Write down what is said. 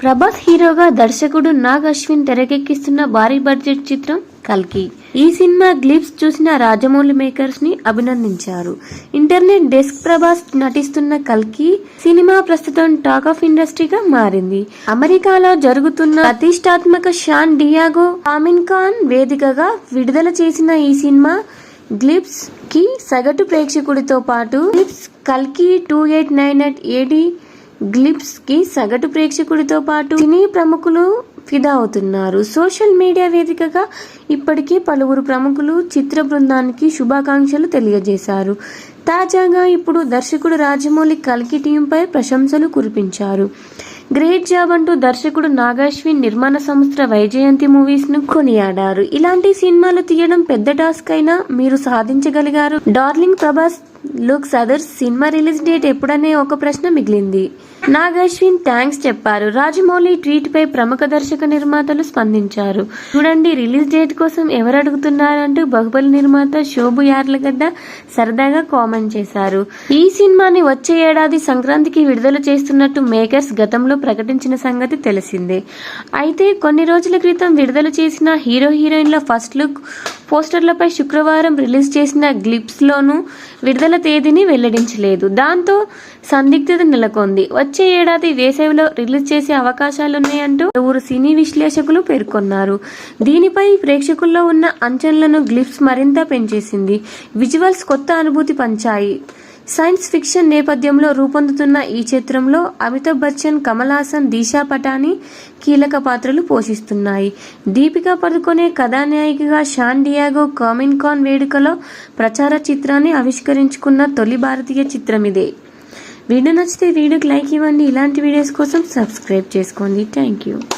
ప్రభాస్ హీరోగా దర్శకుడు నాగ్ అశ్విన్ తెరకెక్కిస్తున్న భారీ బడ్జెట్ చిత్రం కల్కి. ఈ సినిమా గ్లిప్స్ చూసిన రాజమౌళి మేకర్స్ని అభినందించారు. ఇంటర్నెట్ డెస్క్ ప్రభాస్ నటిస్తున్న కల్కి సినిమా ప్రస్తుతం టాక్ ఆఫ్ ఇండస్ట్రీగా మారింది. అమెరికాలో జరుగుతున్న ప్రతిష్టాత్మక షాన్ డియాగో ఆమిన్ ఖాన్ వేదికగా విడుదల చేసిన ఈ సినిమా గ్లిప్స్కి సగటు ప్రేక్షకుడితో పాటు గ్లిప్స్ కల్కి two eight nine eight AD గ్లిప్స్కి సగటు ప్రేక్షకుడితో పాటు సినీ ప్రముఖులు ఫిదా అవుతున్నారు. సోషల్ మీడియా వేదికగా ఇప్పటికే పలువురు ప్రముఖులు చిత్ర బృందానికి శుభాకాంక్షలు తెలియజేశారు. తాజాగా ఇప్పుడు దర్శకుడు రాజమౌళి కల్కి టీంపై ప్రశంసలు కురిపించారు. గ్రేట్ జాబ్ అంటూ దర్శకుడు నాగాశ్విన్ నిర్మాణ సంస్థ వైజయంతి మూవీస్ను కొనియాడారు. ఇలాంటి సినిమాలు తీయడం పెద్ద టాస్క్ అయినా మీరు సాధించగలిగారు. Darling Prabhas looks others cinema release date ఎప్పుడనే ఒక ప్రశ్న మిగిలింది. నాగాశ్విన్ థ్యాంక్స్ చెప్పారు. రాజమౌళి ట్వీట్ పై ప్రముఖ దర్శక నిర్మాతలు స్పందించారు. చూడండి రిలీజ్ డేట్ కోసం ఎవరు అడుగుతున్నారంటూ బాహుబలి నిర్మాత శోభు యార్లగడ్డ సరదాగా కామెంట్ చేశారు. ఈ సినిమాని వచ్చే ఏడాది సంక్రాంతికి విడుదల చేస్తున్నట్టు మేకర్స్ గతంలో ప్రకటించిన సంగతి తెలిసిందే. అయితే కొన్ని రోజుల క్రితం విడుదల చేసిన హీరో హీరోయిన్ల ఫస్ట్ లుక్ పోస్టర్లపై శుక్రవారం రిలీజ్ చేసిన గ్లిప్స్లోనూ విడుదల తేదీని వెల్లడించలేదు. దాంతో సందిగ్ధత నెలకొంది. వచ్చే ఏడాది వేసవిలో రిలీజ్ చేసే అవకాశాలున్నాయంటూ పలువురు సినీ విశ్లేషకులు పేర్కొన్నారు. దీనిపై ప్రేక్షకుల్లో ఉన్న అంచనలను గ్లిప్స్ మరింత పెంచేసింది. విజువల్స్ కొత్త అనుభూతి పంచాయి. సైన్స్ ఫిక్షన్ నేపథ్యంలో రూపొందుతున్న ఈ చిత్రంలో అమితాబ్ బచ్చన్ కమల్ హాసన్ పటాని కీలక పాత్రలు పోషిస్తున్నాయి. దీపికా పదుకొనే కథానాయికగా షాన్ డియాగో కామిన్ కాన్ వేడుకలో ప్రచార చిత్రాన్ని ఆవిష్కరించుకున్న తొలి భారతీయ చిత్రం ఇదే. వీడియో నచ్చితే వీడియోకి లైక్ ఇవ్వండి. ఇలాంటి వీడియోస్ కోసం సబ్స్క్రైబ్ చేసుకోండి. Thank you.